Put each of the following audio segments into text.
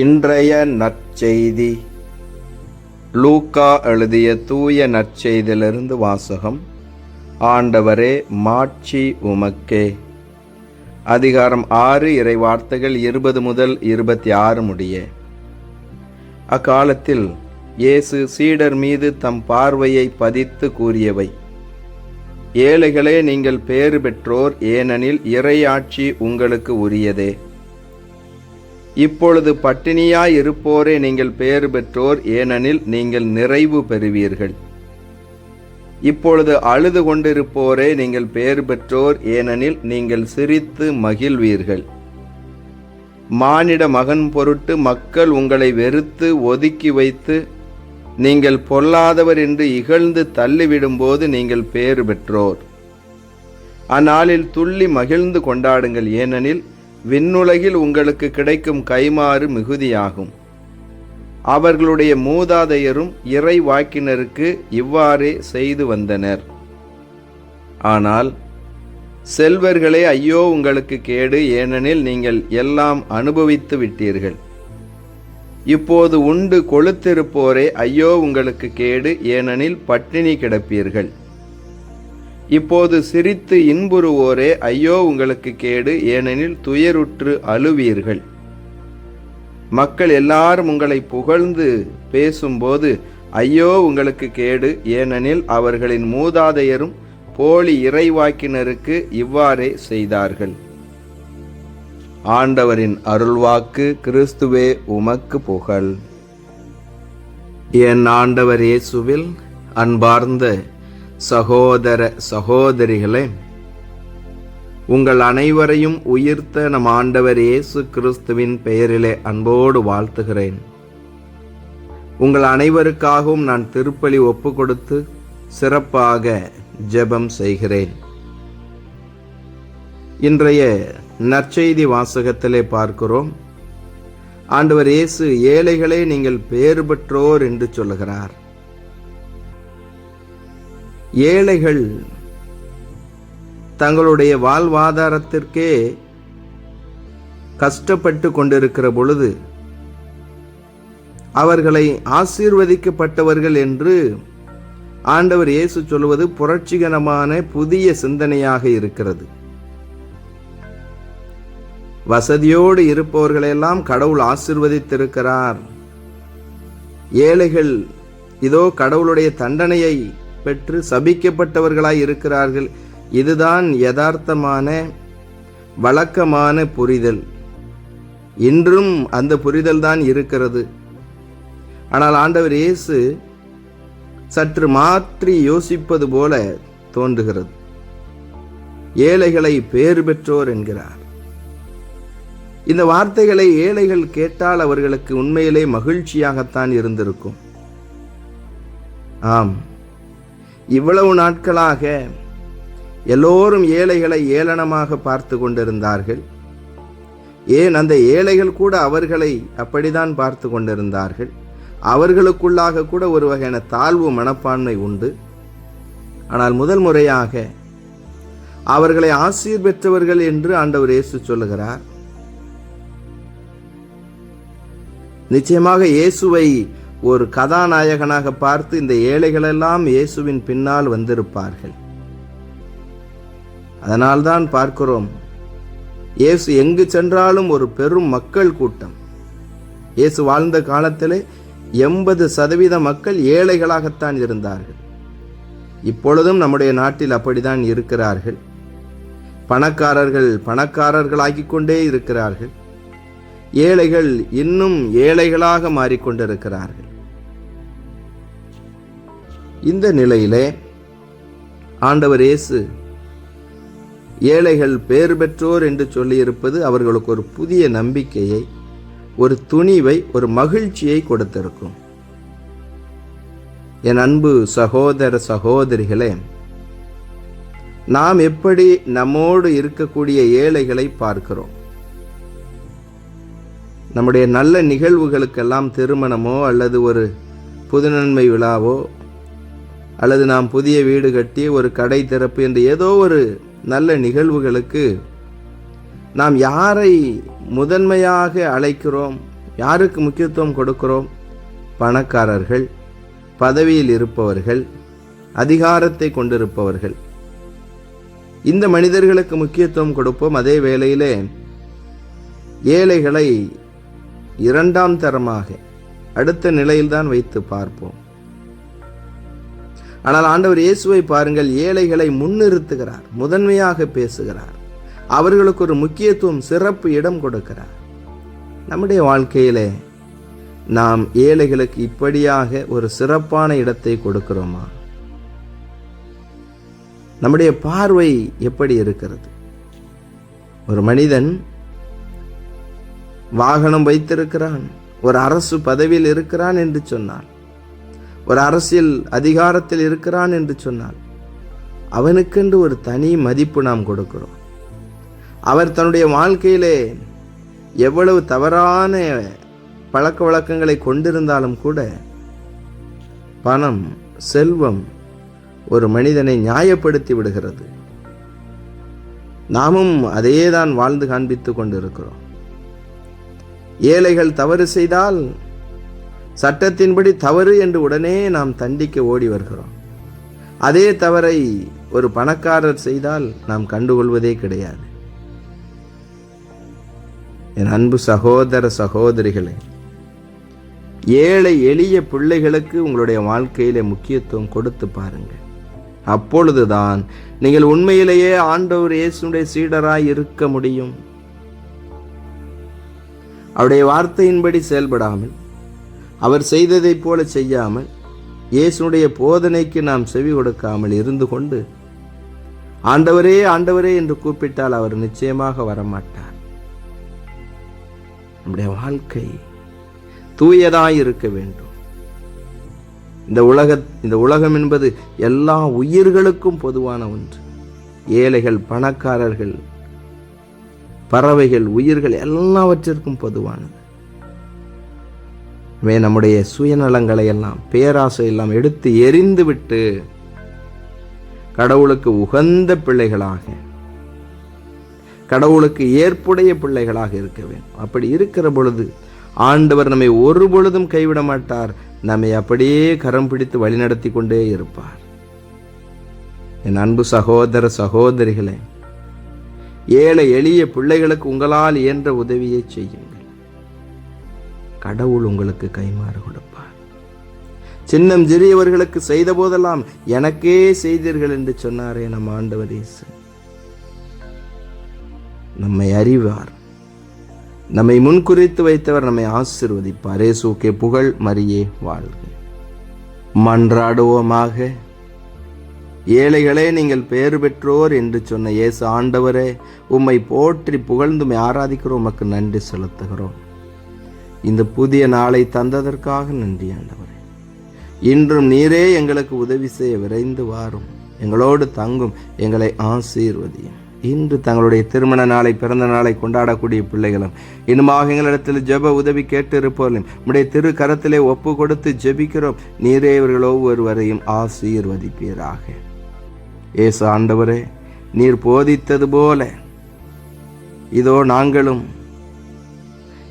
இன்றைய நற்செய்தி. லூக்கா எழுதிய தூய நற்செய்தியிலிருந்து வாசகம். ஆண்டவரே மாட்சி உமக்கே. அதிகாரம் ஆறு இறை வார்த்தைகள் இருபது முதல் இருபத்தி ஆறு முடிய. அக்காலத்தில் இயேசு சீடர் மீது தம் பார்வையை பதித்து கூறியவை. ஏழைகளே நீங்கள் பேறு பெற்றோர் ஏனெனில் இறையாட்சி உங்களுக்கு உரியதே. இப்பொழுது பட்டினியாய் இருப்போரே நீங்கள் பெயர் பெற்றோர் ஏனெனில் நீங்கள் நிறைவு பெறுவீர்கள். இப்பொழுது அழுது கொண்டிருப்போரே நீங்கள் பெயர் பெற்றோர் ஏனெனில் நீங்கள் சிரித்து மகிழ்வீர்கள். மானிட மகன் பொருட்டு மக்கள் உங்களை வெறுத்து ஒதுக்கி வைத்து நீங்கள் பொல்லாதவர் என்று இகழ்ந்து தள்ளிவிடும்போது நீங்கள் பேறு பெற்றோர். அந்நாளில் துள்ளி மகிழ்ந்து கொண்டாடுங்கள் ஏனெனில் விண்ணுலகில் உங்களுக்கு கிடைக்கும் கைமாறு மிகுதியாகும். அவர்களுடைய மூதாதையரும் இறை வாக்கினருக்கு இவ்வாறே செய்து வந்தனர். ஆனால் செல்வர்களே ஐயோ உங்களுக்கு கேடு ஏனெனில் நீங்கள் எல்லாம் அனுபவித்து விட்டீர்கள். இப்போது உண்டு கொளுத்திருப்போரே ஐயோ உங்களுக்கு கேடு ஏனெனில் பட்டினி கிடப்பீர்கள். இப்போது சிரித்து இன்புறுவோரே ஐயோ உங்களுக்கு கேடு ஏனெனில் துயருற்று அழுவீர்கள். மக்கள் எல்லாரும் உங்களை புகழ்ந்து பேசும்போது ஐயோ உங்களுக்கு கேடு ஏனெனில் அவர்களின் மூதாதையரும் போலி இறைவாக்கினருக்கு இவ்வாறே செய்தார்கள். ஆண்டவரின் அருள்வாக்கு கிறிஸ்துவே உமக்கு புகழ். என் ஆண்டவர் இயேசுவில் அன்பார்ந்த சகோதர சகோதரிகளே உங்கள் அனைவரையும் உயிர்த்த நம் ஆண்டவர் இயேசு கிறிஸ்துவின் பெயரிலே அன்போடு வாழ்த்துகிறேன். உங்கள் அனைவருக்காகவும் நான் திருப்பலி ஒப்பு கொடுத்து சிறப்பாக ஜெபம் செய்கிறேன். இன்றைய நற்செய்தி வாசகத்திலே பார்க்கிறோம். ஆண்டவர் இயேசு ஏழைகளே நீங்கள் பேறு பெற்றோர் என்று சொல்லுகிறார். ஏழைகள் தங்களுடைய வாழ்வாதாரத்திற்கே கஷ்டப்பட்டு கொண்டிருக்கிற பொழுது அவர்களை ஆசீர்வதிக்கப்பட்டவர்கள் என்று ஆண்டவர் இயேசு சொல்வது புரட்சிகரமான புதிய சிந்தனையாக இருக்கிறது. வசதியோடு இருப்பவர்களெல்லாம் கடவுள் ஆசிர்வதித்திருக்கிறார். ஏழைகள் இதோ கடவுளுடைய தண்டனையை பெற்று சபிக்கப்பட்டவர்களாய் இருக்கிறார்கள். இதுதான் யதார்த்தமான வழக்கமான புரிதல். இன்றும் அந்த புரிதல் தான் இருக்கிறது. ஆனால் ஆண்டவர் இயேசு சற்று மாற்றி யோசிப்பது போல தோன்றுகிறது. ஏழைகளை பேறு பெற்றோர் என்கிறார். இந்த வார்த்தைகளை ஏழைகள் கேட்டால் அவர்களுக்கு உண்மையிலே மகிழ்ச்சியாகத்தான் இருந்திருக்கும். ஆம். இவ்வளவு நாட்களாக எல்லோரும் ஏழைகளை ஏளனமாக பார்த்து கொண்டிருந்தார்கள். ஏன் அந்த ஏழைகள் கூட அவர்களை அப்படிதான் பார்த்து கொண்டிருந்தார்கள். அவர்களுக்குள்ளாக கூட ஒரு வகையான தாழ்வு மனப்பான்மை உண்டு. ஆனால் முதல் முறையாக அவர்களை ஆசீர் பெற்றவர்கள் என்று ஆண்டவர் இயேசு சொல்லுகிறார். நிச்சயமாக இயேசுவை ஒரு கதாநாயகனாக பார்த்து இந்த ஏழைகளெல்லாம் இயேசுவின் பின்னால் வந்திருப்பார்கள். அதனால்தான் பார்க்கிறோம் இயேசு எங்கு சென்றாலும் ஒரு பெரும் மக்கள் கூட்டம். இயேசு வாழ்ந்த காலத்திலே எண்பது சதவீத மக்கள் ஏழைகளாகத்தான் இருந்தார்கள். இப்பொழுதும் நம்முடைய நாட்டில் அப்படித்தான் இருக்கிறார்கள். பணக்காரர்கள் பணக்காரர்களாகிக் கொண்டே இருக்கிறார்கள். ஏழைகள் இன்னும் ஏழைகளாக மாறிக்கொண்டிருக்கிறார்கள். இந்த நிலையிலே ஆண்டவர் இயேசு ஏழைகள் பேர் பெற்றோர் என்று சொல்லியிருப்பது அவர்களுக்கு ஒரு புதிய நம்பிக்கையை ஒரு துணிவை ஒரு மகிழ்ச்சியை கொடுத்திருக்கும். என் அன்பு சகோதர சகோதரிகளே நாம் எப்படி நம்மோடு இருக்கக்கூடிய ஏழைகளை பார்க்கிறோம்? நம்முடைய நல்ல நிகழ்வுகளுக்கெல்லாம் திருமணமோ அல்லது ஒரு புதுநன்மை விழாவோ அல்லது நாம் புதிய வீடு கட்டி ஒரு கடை திறப்பு என்று ஏதோ ஒரு நல்ல நிகழ்வுகளுக்கு நாம் யாரை முதன்மையாக அழைக்கிறோம் யாருக்கு முக்கியத்துவம் கொடுக்கிறோம்? பணக்காரர்கள் பதவியில் இருப்பவர்கள் அதிகாரத்தை கொண்டிருப்பவர்கள். இந்த மனிதர்களுக்கு முக்கியத்துவம் கொடுப்போம். அதே வேளையிலே ஏழைகளை இரண்டாம் தரமாக அடுத்த நிலையில்தான் வைத்து பார்ப்போம். ஆனால் ஆண்டவர் இயேசுவை பாருங்கள் ஏழைகளை முன்னிறுத்துகிறார் முதன்மையாக பேசுகிறார். அவர்களுக்கு ஒரு முக்கியத்துவம் சிறப்பு இடம் கொடுக்கிறார். நம்முடைய வாழ்க்கையிலே நாம் ஏழைகளுக்கு இப்படியாக ஒரு சிறப்பான இடத்தை கொடுக்கிறோமா? நம்முடைய பார்வை எப்படி இருக்கிறது? ஒரு மனிதன் வாகனம் வைத்திருக்கிறான் ஒரு அரசு பதவியில் இருக்கிறான் என்று சொன்னான் ஒரு அரசியல் அதிகாரத்தில் இருக்கிறான் என்று சொன்னால் அவனுக்கென்று ஒரு தனி மதிப்பு நாம் கொடுக்கிறோம். அவர் தன்னுடைய வாழ்க்கையிலே எவ்வளவு தவறான பழக்க வழக்கங்களை கொண்டிருந்தாலும் கூட பணம் செல்வம் ஒரு மனிதனை நியாயப்படுத்தி விடுகிறது. நாமும் அதையே தான் வாழ்ந்து காண்பித்துக் கொண்டிருக்கிறோம். ஏழைகள் தவறு செய்தால் சட்டத்தின்படி தவறு என்று உடனே நாம் தண்டிக்க ஓடி வருகிறோம். அதே தவறை ஒரு பணக்காரர் செய்தால் நாம் கண்டுகொள்வதே கிடையாது. என் அன்பு சகோதர சகோதரிகளே ஏழை எளிய பிள்ளைகளுக்கு உங்களுடைய வாழ்க்கையிலே முக்கியத்துவம் கொடுத்து பாருங்கள். அப்பொழுதுதான் நீங்கள் உண்மையிலேயே ஆண்டவர் இயேசுடைய சீடராய் இருக்க முடியும். அவருடைய வார்த்தையின்படி செயல்படாமல் அவர் செய்ததைப் போல செய்யாமல் இயேசுடைய போதனைக்கு நாம் செவி கொடுக்காமல் இருந்து கொண்டு ஆண்டவரே ஆண்டவரே என்று கூப்பிட்டால் அவர் நிச்சயமாக வரமாட்டார். நம்முடைய வாழ்க்கை தூயதாய் இருக்க வேண்டும். இந்த உலக இந்த உலகம் என்பது எல்லா உயிர்களுக்கும் பொதுவான ஒன்று. ஏழைகள் பணக்காரர்கள் பறவைகள் உயிர்கள் எல்லாவற்றிற்கும் பொதுவானது. மே நம்முடைய சுயநலங்களை எல்லாம் பேராசை எல்லாம் எடுத்து எரிந்துவிட்டு கடவுளுக்கு உகந்த பிள்ளைகளாக கடவுளுக்கு ஏற்புடைய பிள்ளைகளாக இருக்க வேண்டும். அப்படி இருக்கிற பொழுது ஆண்டவர் நம்மை ஒரு பொழுதும் கைவிட மாட்டார். நம்மை அப்படியே கரம் பிடித்து வழிநடத்தி கொண்டே இருப்பார். என் அன்பு சகோதர சகோதரிகளே ஏழை எளிய பிள்ளைகளுக்கு உங்களால் இயன்ற உதவியை செய்யும் கடவுள் உங்களுக்கு கைமாறு கொடுப்பார். சின்னம் சிறியவர்களுக்கு செய்த போதெல்லாம் எனக்கே செய்தீர்கள் என்று சொன்னாரே நம் ஆண்டவர் இயேசு. நம்மை அறிவார். நம்மை முன்குறித்து வைத்தவர் நம்மை ஆசிர்வதிப்பார். ஏசுக்கே புகழ் மரியே வாழ்க. மன்றாடுவோமாக. ஏழைகளே நீங்கள் பெயர் பெற்றோர் என்று சொன்ன இயேசு ஆண்டவரே உம்மை போற்றி புகழ்ந்துமை ஆராதிக்கிறோம். உமக்கு நன்றி செலுத்துகிறோம். இந்த புதிய நாளை தந்ததற்காக நன்றி ஆண்டவரே. இன்றும் நீரே எங்களுக்கு உதவி செய்ய விரைந்து வாரும். எங்களோடு தங்கும் எங்களை ஆசீர்வதியும். இன்று தங்களுடைய திருமண நாளை பிறந்த நாளை கொண்டாடக்கூடிய பிள்ளைகளும் இன்னுமாக எங்களிடத்தில் ஜெப உதவி கேட்டு இருப்பவர்களும் உடைய திரு கரத்திலே ஒப்பு கொடுத்து ஜெபிக்கிறோம். நீரே இவர்கள் ஒவ்வொருவரையும் ஆசீர்வதிப்பீராக. ஏசு ஆண்டவரே நீர் போதித்தது போல இதோ நாங்களும்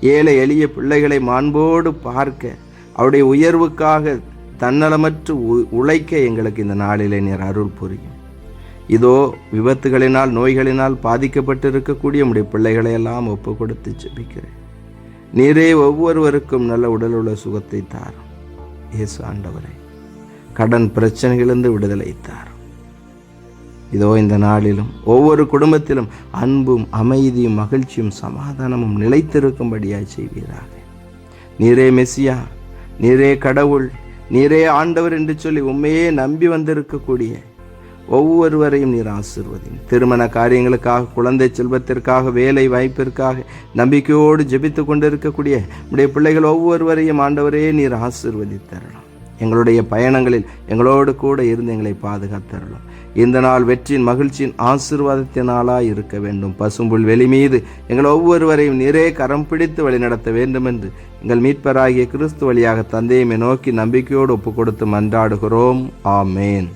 ஏழை எளிய பிள்ளைகளை மாண்போடு பார்க்க அவருடைய உயர்வுக்காக தன்னலமற்று உ- உழைக்க எங்களுக்கு இந்த நாளிலே நீர் அருள் புரியும். இதோ விபத்துகளினால் நோய்களினால் பாதிக்கப்பட்டு இருக்கக்கூடிய உடைய பிள்ளைகளை எல்லாம் ஒப்பு கொடுத்து ஜெபிக்கிறேன். நீரே ஒவ்வொருவருக்கும் நல்ல உடல் உள்ள சுகத்தை தாரும். இயேசு ஆண்டவரே கடன் பிரச்சனைகளிலிருந்து விடுதலை தாரும். இதோ இந்த நாளிலும் ஒவ்வொரு குடும்பத்திலும் அன்பும் அமைதியும் மகிழ்ச்சியும் சமாதானமும் நிலைத்திருக்கும்படியாய் செய்வீராக. நீரே மெஸ்ஸியா நீரே கடவுள் நீரே ஆண்டவர் என்று சொல்லி உண்மையே நம்பி வந்திருக்கக்கூடிய ஒவ்வொருவரையும் நீர் ஆசிர்வதியும் திருமண காரியங்களுக்காக குழந்தை செல்வத்திற்காக வேலை வாய்ப்பிற்காக நம்பிக்கையோடு ஜெபித்து கொண்டிருக்கக்கூடிய நம்முடைய பிள்ளைகள் ஒவ்வொருவரையும் ஆண்டவரே நீர் ஆசிர்வதித்தரலாம் எங்களுடைய பயணங்களில் எங்களோடு கூட இருந்து எங்களை பாதுகாத்தரலாம் இந்த நாள் வெற்றியின் மகிழ்ச்சியின் ஆசிர்வாதத்தினாலாய் இருக்க வேண்டும். பசும்புல் வெளி மீது எங்கள் ஒவ்வொருவரையும் நிறைய கரம் பிடித்து வழிநடத்த வேண்டும் என்று எங்கள் மீட்பராகிய கிறிஸ்து வழியாக தந்தையுமே நோக்கி நம்பிக்கையோடு ஒப்பு கொடுத்து மன்றாடுகிறோம். ஆமேன்.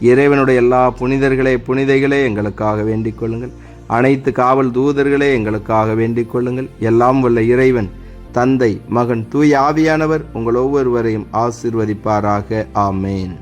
இறைவனுடைய எல்லா புனிதர்களே புனிதைகளே எங்களுக்காக வேண்டிக் கொள்ளுங்கள். அனைத்து காவல் தூதர்களே எங்களுக்காக வேண்டிக் கொள்ளுங்கள். எல்லாம் வல்ல இறைவன் தந்தை மகன் தூய் ஆவியானவர் உங்கள் ஒவ்வொருவரையும் ஆசிர்வதிப்பாராக. ஆமேன்.